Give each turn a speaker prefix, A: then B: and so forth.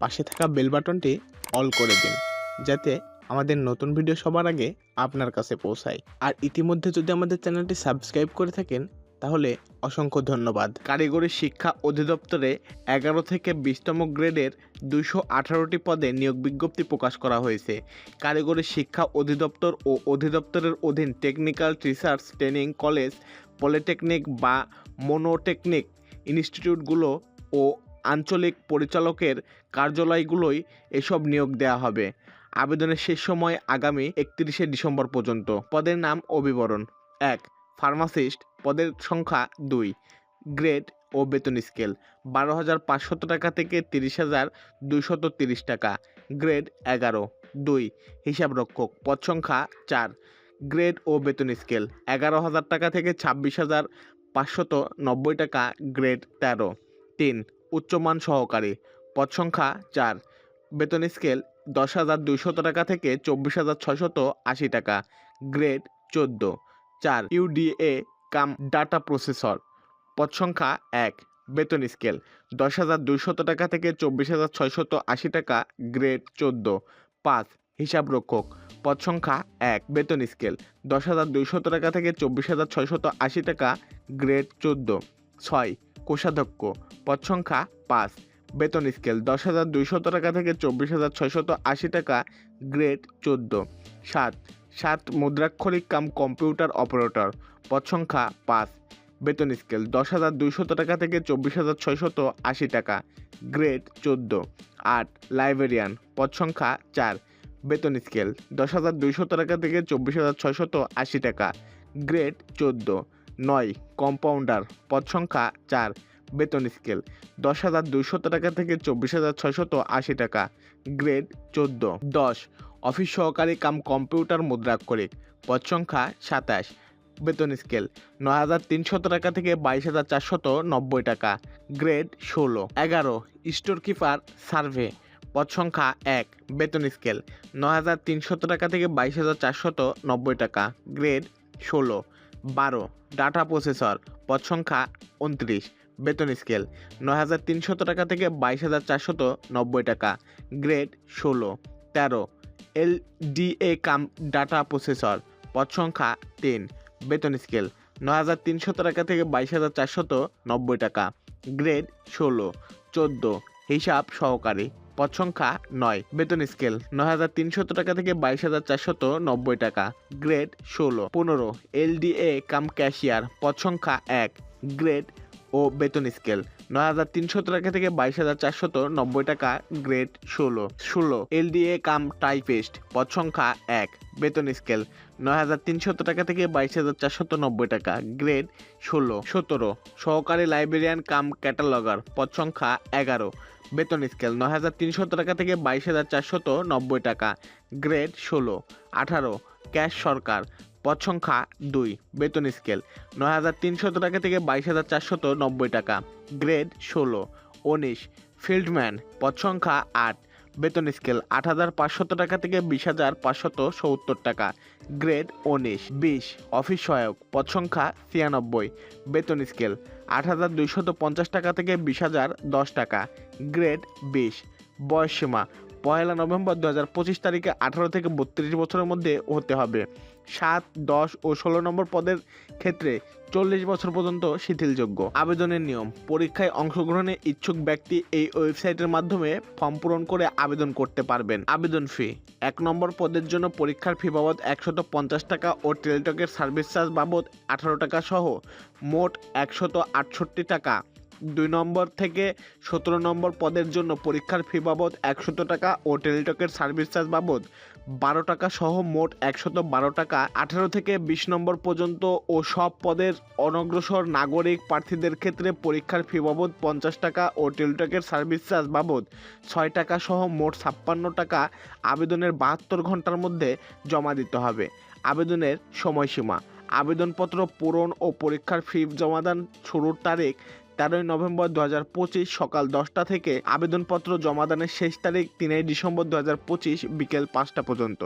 A: পাশে থাকা বেল বাটনটি অল করে দিন, যাতে আমাদের নতুন ভিডিও সবার আগে আপনার কাছে পৌঁছায়। আর ইতিমধ্যে যদি আমাদের চ্যানেলটি সাবস্ক্রাইব করে থাকেন, তাহলে অসংখ্য ধন্যবাদ।
B: কারিগরি শিক্ষা অধিদপ্তরে এগারো থেকে বিশতম গ্রেডের দুইশো আঠারোটি পদে নিয়োগ বিজ্ঞপ্তি প্রকাশ করা হয়েছে। কারিগরি শিক্ষা অধিদপ্তর ও অধিদপ্তরের অধীন technical research training college polytechnic বা মনোটেকনিক ইনস্টিটিউটগুলো ও আঞ্চলিক পরিচালকের কার্যালয়গুলোই এসব নিয়োগ দেওয়া হবে। আবেদনের শেষ সময় আগামী একত্রিশে ডিসেম্বর পর্যন্ত। পদের নাম ও বিবরণ। এক, ফার্মাসিস্ট। পদের সংখ্যা দুই। গ্রেড ও বেতন স্কেল। বারো হাজার পাঁচশত টাকা থেকে তিরিশ হাজার দুইশত তিরিশ টাকা। গ্রেড এগারো। দুই, হিসাবরক্ষক। পদ সংখ্যা চার। গ্রেড ও বেতন স্কেল। এগারো হাজার টাকা থেকে ছাব্বিশ হাজার পাঁচশত নব্বই টাকা। গ্রেড তেরো। তিন উচ্চমান সহকারে। পদ সংখ্যা চার। বেতন স্কেল দশ হাজার দুইশত টাকা থেকে চব্বিশ হাজার ছয়শত আশি টাকা। গ্রেড চোদ্দ। চার। UDA cum data processor. পদ সংখ্যা এক। বেতন স্কেল দশ হাজার দুইশত টাকা থেকে চব্বিশ হাজার ছয়শত আশি টাকা। গ্রেড চোদ্দ। পাঁচ। হিসাবরক্ষক পদ সংখ্যা এক। বেতন স্কেল দশ হাজার দুইশত টাকা থেকে চব্বিশ হাজার ছয়শত আশি টাকা। গ্রেড চোদ্দ। ছয়। কোষাধ্যক্ষ। পদ সংখ্যা পাঁচ। বেতন স্কেল দশ হাজার দুইশত টাকা থেকে চব্বিশ হাজার ছয়শত আশি টাকা, গ্রেড চোদ্দ। সাত। সাত মুদ্রাক্ষরিক কাম কম্পিউটার অপারেটর। পদ সংখ্যা পাঁচ। বেতন স্কেল দশ হাজার দুইশত টাকা থেকে চব্বিশ হাজার ছয়শত আশি টাকা, গ্রেড চোদ্দ। আট। লাইব্রেরিয়ান। পদ সংখ্যা চার। বেতন স্কেল দশ হাজার দুইশত টাকা থেকে চব্বিশ হাজার ছয়শত আশি টাকা, গ্রেড চোদ্দ। নয় কম্পাউন্ডার পদ সংখ্যা চার, বেতন স্কেল দশ হাজার দুইশত টাকা থেকে চব্বিশ হাজার ছয়শত আশি টাকা গ্রেড চোদ্দ। দশ অফিস সহকারী কাম কম্পিউটার মুদ্রাক্ষরিক পদ সংখ্যা সাতাশ, বেতন স্কেল নয় হাজার তিনশত টাকা থেকে বাইশ হাজার চারশত নব্বই টাকা গ্রেড ষোলো। এগারো স্টোর কিপার সার্ভে পদ সংখ্যা এক, বেতন স্কেল নয় হাজার তিনশত টাকা থেকে বাইশ হাজার চারশত নব্বই টাকা গ্রেড ষোলো। বারো, ডাটা প্রসেসর, পদ সংখ্যা উনত্রিশ, বেতন স্কেল নয় হাজার তিনশত টাকা থেকে বাইশ হাজার চারশত নব্বই টাকা, গ্রেড ষোলো, তেরো L DA cum data processor, পদ সংখ্যা তিন, বেতন স্কেল নয় হাজার তিনশত টাকা থেকে বাইশ হাজার চারশত নব্বই টাকা, গ্রেড ষোলো, চোদ্দ, হিসাব সহকারী। পদ সংখ্যা নয়। বেতন স্কেল, নয় হাজার তিনশত টাকা থেকে বাইশ হাজার চারশত নব্বই টাকা। গ্রেড ষোলো, পনেরো এলডিএ কাম ক্যাশিয়ার পদ সংখ্যা এক। গ্রেড ও বেতন স্কেল, নয় হাজার তিনশত টাকা থেকে বাইশ হাজার চারশত নব্বই টাকা। গ্রেড ষোলো ষোলো এলডিএ কাম টাইপেস্ট পদ সংখ্যা এক। বেতন স্কেল, নয় হাজার তিনশত টাকা থেকে বাইশ হাজার চারশত নব্বই টাকা। গ্রেড ষোলো, সতেরো, সহকারী লাইব্রেরিয়ান কাম ক্যাটালগার পদ সংখ্যা এগারো। বেতন স্কেল নয় হাজার তিনশত টাকা থেকে বাইশ হাজার চারশত নব্বই টাকা। গ্রেড ষোলো, আঠারো, ক্যাশ সরকার, পদ সংখ্যা দুই, বেতন স্কেল নয় হাজার তিনশত টাকা থেকে বাইশ হাজার চারশত নব্বই টাকা। গ্রেড ষোলো, উনিশ, ফিল্ডম্যান, পদ সংখ্যা আট। বেতন স্কেল আট হাজার পাঁচশত টাকা থেকে বিশ হাজার পাঁচশত সত্তর টাকা। গ্রেড উনিশ, বিশ, অফিস সহায়ক, পদ সংখ্যা ছিয়ানব্বই। বেতন স্কেল আট হাজার দুইশত পঞ্চাশ টাকা থেকে বিশ হাজার দশ টাকা। গ্রেড বিশ, বয়সসীমা পয়লা নভেম্বর দু হাজার পঁচিশ তারিখে আঠারো থেকে বত্রিশ বছরের মধ্যে হতে হবে। সাত, দশ ও ষোলো নম্বর পদের ক্ষেত্রে চল্লিশ বছর পর্যন্ত শিথিলযোগ্য। আবেদনের নিয়ম, পরীক্ষায় অংশগ্রহণে ইচ্ছুক ব্যক্তি এই ওয়েবসাইটের মাধ্যমে ফর্ম পূরণ করে আবেদন করতে পারবেন। আবেদন ফি এক নম্বর পদের জন্য পরীক্ষার ফি বাবদ একশত পঞ্চাশ টাকা ও টেলিটকের সার্ভিস চার্জ বাবদ আঠারো টাকা সহ মোট একশত আটষট্টি টাকা। দুই নম্বর থেকে সতেরো নম্বর পদের জন্য পরীক্ষার ফি বাবদ একশত টাকা ও টেলিটকের সার্ভিস চার্জ বাবদ বারো টাকা সহ মোট একশত বারো টাকা। আঠারো থেকে বিশ নম্বর পর্যন্ত ও সব পদের অনগ্রসর নাগরিক প্রার্থীদের ক্ষেত্রে পরীক্ষার ফি বাবদ পঞ্চাশ টাকা ও টেলিটকের সার্ভিস চার্জ বাবদ ছয় টাকা সহ মোট ছাপ্পান্ন টাকা আবেদনের বাহাত্তর ঘণ্টার মধ্যে জমা দিতে হবে। আবেদনের সময়সীমা। আবেদনপত্র পূরণ ও পরীক্ষার ফি জমাদান শুরুর তারিখ তেরোই নভেম্বর দু হাজার পঁচিশ সকাল দশটা থেকে আবেদনপত্র জমাদানের শেষ তারিখ তিনই ডিসেম্বর দু হাজার পঁচিশ বিকেল পাঁচটা পর্যন্ত।